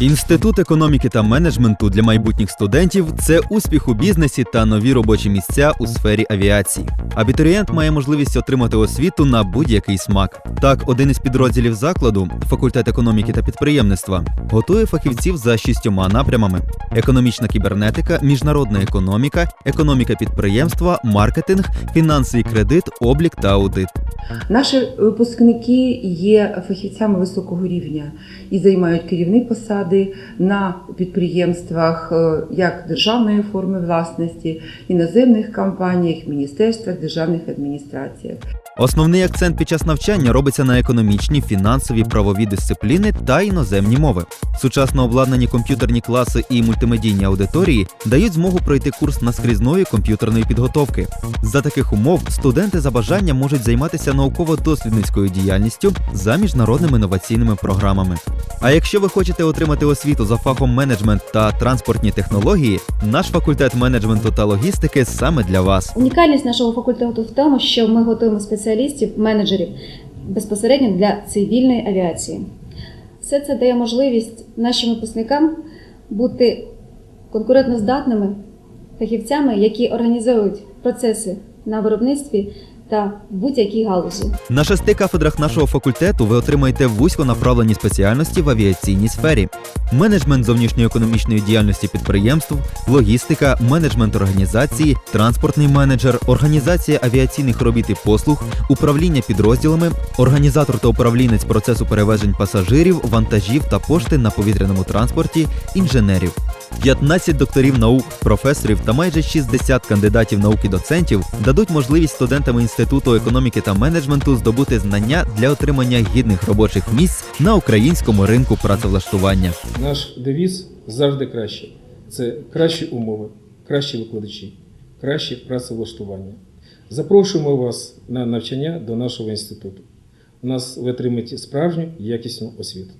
Інститут економіки та менеджменту для майбутніх студентів це успіх у бізнесі та нові робочі місця у сфері авіації. Абітурієнт має можливість отримати освіту на будь-який смак. Так, один із підрозділів закладу, факультет економіки та підприємництва, готує фахівців за шістьома напрямами: економічна кібернетика, міжнародна економіка, економіка підприємства, маркетинг, фінанси і кредит, облік та аудит. Наші випускники є фахівцями високого рівня і займають керівні посади на підприємствах е, як державної форми власності, іноземних компаніях, міністерствах, державних адміністраціях. Основний акцент під час навчання робиться на економічні, фінансові, правові дисципліни та іноземні мови. Сучасно обладнані комп'ютерні класи і мультимедійні аудиторії дають змогу пройти курс наскрізної комп'ютерної підготовки. За таких умов студенти за бажанням можуть займатися науково-дослідницькою діяльністю за міжнародними інноваційними програмами. А якщо ви хочете отримати освіту за фахом менеджмент та транспортні технології, наш факультет менеджменту та логістики саме для вас. Унікальність нашого факультету в тому, що ми готуємо спеціалістів, менеджерів безпосередньо для цивільної авіації. Все це дає можливість нашим випускникам бути конкурентноздатними фахівцями, які організовують процеси на виробництві та будь-якій галузі. На шести кафедрах нашого факультету ви отримаєте вузько направлені спеціальності в авіаційній сфері: менеджмент зовнішньої економічної діяльності підприємств, логістика, менеджмент організації, транспортний менеджер, організація авіаційних робіт і послуг, управління підрозділами, організатор та управлінець процесу перевезень пасажирів, вантажів та пошти на повітряному транспорті, інженерів. 15 докторів наук, професорів та майже 60 кандидатів наук і доцентів дадуть можливість студентам Інституту економіки та менеджменту здобути знання для отримання гідних робочих місць на українському ринку працевлаштування. Наш девіз завжди краще. Це кращі умови, кращі викладачі, краще працевлаштування. Запрошуємо вас на навчання до нашого інституту. У нас ви отримаєте справжню якісну освіту.